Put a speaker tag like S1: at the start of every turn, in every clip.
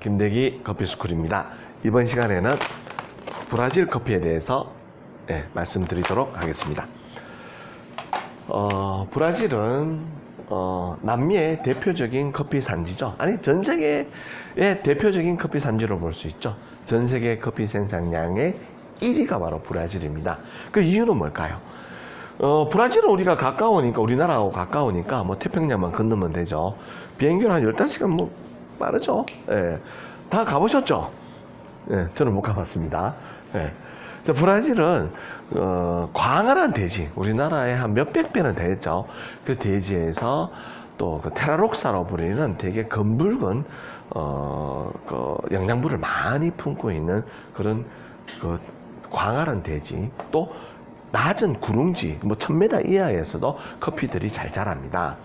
S1: 김대기 커피스쿨입니다. 이번 시간에는 브라질 커피에 대해서 예, 말씀드리도록 하겠습니다. 어, 브라질은 어, 남미의 대표적인 커피 산지죠. 아니 전 세계의 대표적인 커피 산지로 볼 수 있죠. 전 세계 커피 생산량의 1위가 바로 브라질입니다. 그 이유는 뭘까요? 어, 브라질은 우리가 가까우니까, 우리나라하고 가까우니까, 뭐, 태평양만 건너면 되죠. 비행기로 한 15시간 뭐, 빠르죠. 예. 다 가보셨죠? 예, 저는 못 가봤습니다. 예. 자, 브라질은, 어, 광활한 대지, 우리나라의 한 몇백 배는 되겠죠. 그 대지에서 또그 테라록사로 불리는 되게 검붉은, 어, 그 영양분을 많이 품고 있는 그런 그 광활한 대지, 또 낮은 구릉지, 뭐 1000m 이하에서도 커피들이 잘 자랍니다.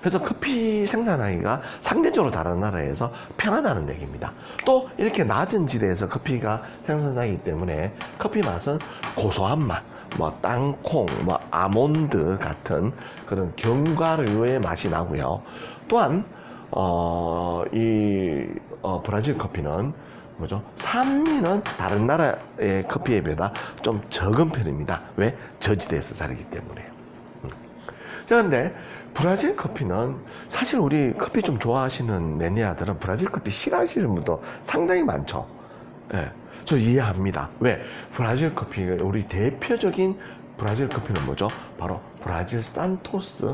S1: 그래서 커피 생산하기가 상대적으로 다른 나라에서 편하다는 얘기입니다. 또 이렇게 낮은 지대에서 커피가 생산하기 때문에 커피 맛은 고소한 맛, 뭐 땅콩, 뭐 아몬드 같은 그런 견과류의 맛이 나고요. 또한 어, 이 어, 브라질 커피는 뭐죠? 산미는 다른 나라의 커피에 비해 좀 적은 편입니다. 왜? 저지대에서 자르기 때문에. 음. 자, 근데 브라질 커피는 사실 우리 커피 좀 좋아하시는 매니아들은 브라질 커피 싫어하시는 분도 상당히 많죠. 예. 저 이해합니다. 왜? 브라질 커피가 우리 대표적인 브라질 커피는 뭐죠? 바로 브라질 산토스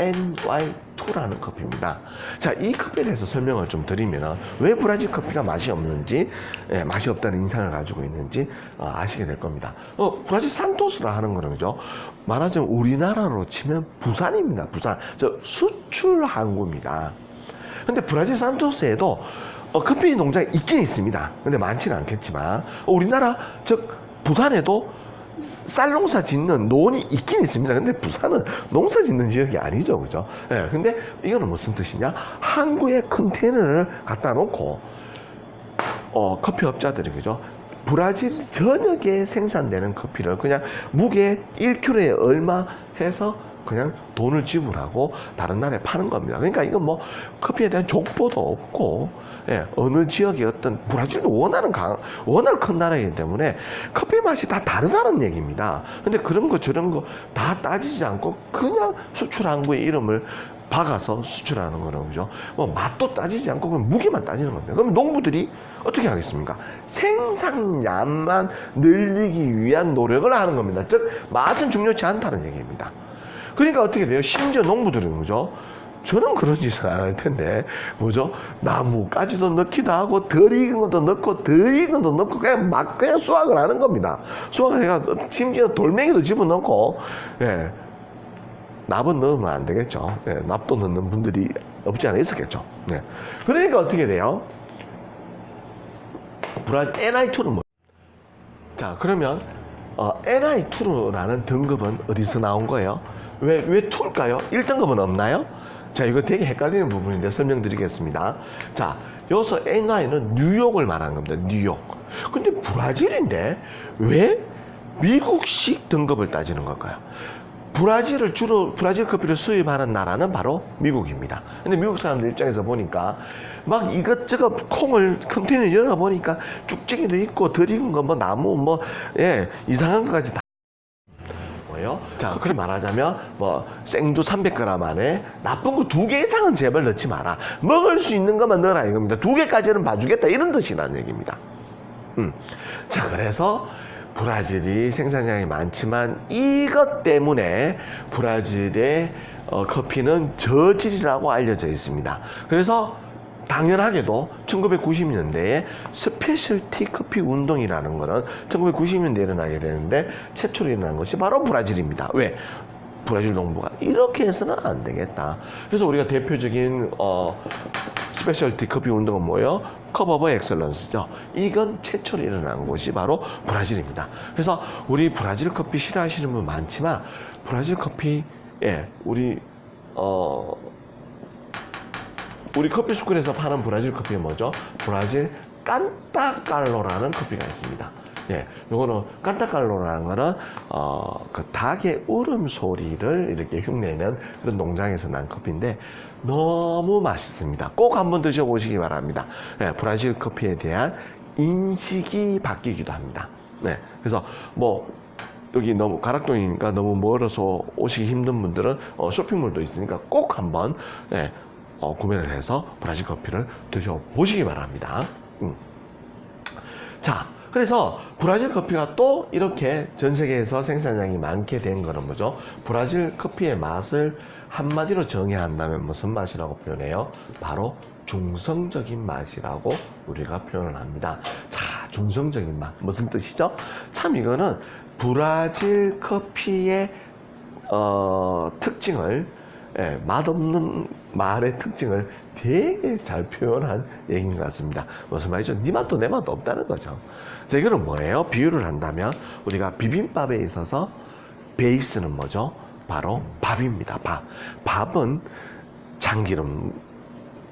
S1: NY2라는 커피입니다. 자, 이 커피에 대해서 설명을 좀 드리면 왜 브라질 커피가 맛이 없는지, 예, 맛이 없다는 인상을 가지고 있는지 어, 아시게 될 겁니다. 어, 브라질 산토스라 하는 거는 그죠? 말하자면 우리나라로 치면 부산입니다. 부산. 저 수출 항구입니다. 근데 브라질 산토스에도 어, 커피 농장이 있긴 있습니다. 근데 많지는 않겠지만 어, 우리나라 즉 부산에도 쌀 농사 짓는 논이 있긴 있습니다. 근데 부산은 농사 짓는 지역이 아니죠. 그죠? 예, 근데 이거는 무슨 뜻이냐? 항구에 컨테이너를 갖다 놓고, 어, 커피 업자들이, 그죠? 브라질 전역에 생산되는 커피를 그냥 무게 1kg에 얼마 해서 그냥 돈을 지불하고 다른 나라에 파는 겁니다. 그러니까 이건 뭐 커피에 대한 족보도 없고 예, 어느 지역의 어떤 브라질도 원하는 강, 워낙 큰 나라이기 때문에 커피 맛이 다 다르다는 얘기입니다. 근데 그런 거 저런 거 다 따지지 않고 그냥 수출 항구의 이름을 박아서 수출하는 거는 그죠? 뭐 맛도 따지지 않고 그냥 무게만 따지는 겁니다. 그럼 농부들이 어떻게 하겠습니까? 생산량만 늘리기 위한 노력을 하는 겁니다. 즉 맛은 중요치 않다는 얘기입니다. 그러니까 어떻게 돼요? 심지어 농부들은 그죠? 저는 그런 짓을 안 할 텐데 뭐죠? 나무까지도 넣기도 하고 덜 익은 것도 넣고 덜 익은 것도 넣고 그냥 막 그냥 수확을 하는 겁니다. 수확을 해가 심지어 돌멩이도 집어넣고 예. 납은 넣으면 안 되겠죠. 예, 납도 넣는 분들이 없지 않아 있었겠죠. 네. 그러니까 어떻게 돼요? 브라질 NI2는 뭐? 자, 그러면 어, NI2라는 등급은 어디서 나온 거예요? 왜, 왜 2일까요? 1등급은 없나요? 자, 이거 되게 헷갈리는 부분인데 설명드리겠습니다. 자, 여기서 NI는 뉴욕을 말하는 겁니다. 뉴욕. 근데 브라질인데 왜 미국식 등급을 따지는 걸까요? 브라질을 주로 브라질 커피를 수입하는 나라는 바로 미국입니다. 근데 미국 사람들 입장에서 보니까 막 이것저것 콩을 컨테이너 열어 보니까 쭉쟁이도 있고 덜 익은 거뭐 나무 뭐 예 이상한 것까지 다? 자, 그렇게 말하자면 뭐 생주 300g 안에 나쁜 거 두 개 이상은 제발 넣지 마라. 먹을 수 있는 것만 넣어라 이겁니다. 두 개까지는 봐주겠다 이런 뜻이라는 얘기입니다. 음. 자, 그래서 브라질이 생산량이 많지만 이것 때문에 브라질의 어, 커피는 저질이라고 알려져 있습니다. 그래서 당연하게도 1990년대에 스페셜티 커피 운동이라는 거는 1990년대에 일어나게 되는데 최초로 일어난 것이 바로 브라질입니다. 왜? 브라질 농부가 이렇게 해서는 안 되겠다. 그래서 우리가 대표적인 어, 스페셜티 커피 운동은 뭐예요? 컵 오브 엑셀런스죠. 이건 최초로 일어난 곳이 바로 브라질입니다. 그래서 우리 브라질 커피 싫어하시는 분 많지만 브라질 커피 예, 우리 어 우리 커피 스쿨에서 파는 브라질 커피는 뭐죠? 브라질 깐타칼로라는 커피가 있습니다. 예, 요거는 깐타칼로라는 거는 어, 그 닭의 울음 소리를 이렇게 흉내낸 그런 농장에서 난 커피인데 너무 맛있습니다. 꼭 한번 드셔보시기 바랍니다. 예, 브라질 커피에 대한 인식이 바뀌기도 합니다. 네, 그래서 뭐 여기 너무 가락동이니까 너무 멀어서 오시기 힘든 분들은 어, 쇼핑몰도 있으니까 꼭 한번 예, 어, 구매를 해서 브라질 커피를 드셔보시기 바랍니다. 음. 자, 그래서 브라질 커피가 또 이렇게 전 세계에서 생산량이 많게 된 거는 뭐죠? 브라질 커피의 맛을 한마디로 정해야 한다면 무슨 맛이라고 표현해요? 바로 중성적인 맛이라고 우리가 표현을 합니다. 자, 중성적인 맛. 무슨 뜻이죠? 참 이거는 브라질 커피의 어, 특징을 예, 맛없는 말의 특징을 되게 잘 표현한 얘기인 것 같습니다. 무슨 말이죠? 네 맛도 내 맛도 없다는 거죠. 자, 이거는 뭐예요? 비유를 한다면 우리가 비빔밥에 있어서 베이스는 뭐죠? 바로 밥입니다. 밥. 밥은 참기름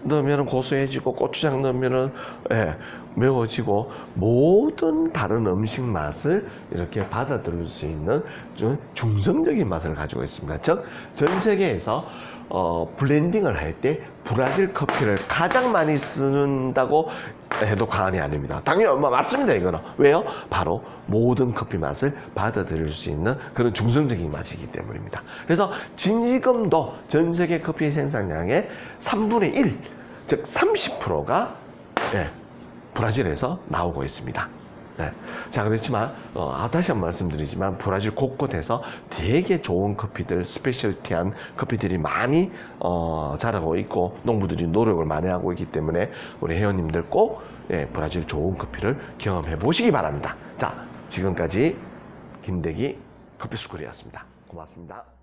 S1: 넣으면 고소해지고 고추장 넣으면 예, 매워지고 모든 다른 음식 맛을 이렇게 받아들일 수 있는 좀 중성적인 맛을 가지고 있습니다. 즉, 전 세계에서 어, 블렌딩을 할 때 브라질 커피를 가장 많이 쓰는다고 해도 과언이 아닙니다. 당연히 뭐 맞습니다. 이거는 왜요? 바로 모든 커피 맛을 받아들일 수 있는 그런 중성적인 맛이기 때문입니다. 그래서 지금도 전 세계 커피 생산량의 3분의 1, 즉 30%가 예, 브라질에서 나오고 있습니다. 네. 자, 그렇지만, 어, 아, 다시 한 번 말씀드리지만, 브라질 곳곳에서 되게 좋은 커피들, 스페셜티한 커피들이 많이, 어, 자라고 있고, 농부들이 노력을 많이 하고 있기 때문에, 우리 회원님들 꼭, 예, 브라질 좋은 커피를 경험해 보시기 바랍니다. 자, 지금까지 김대기 커피스쿨이었습니다. 고맙습니다.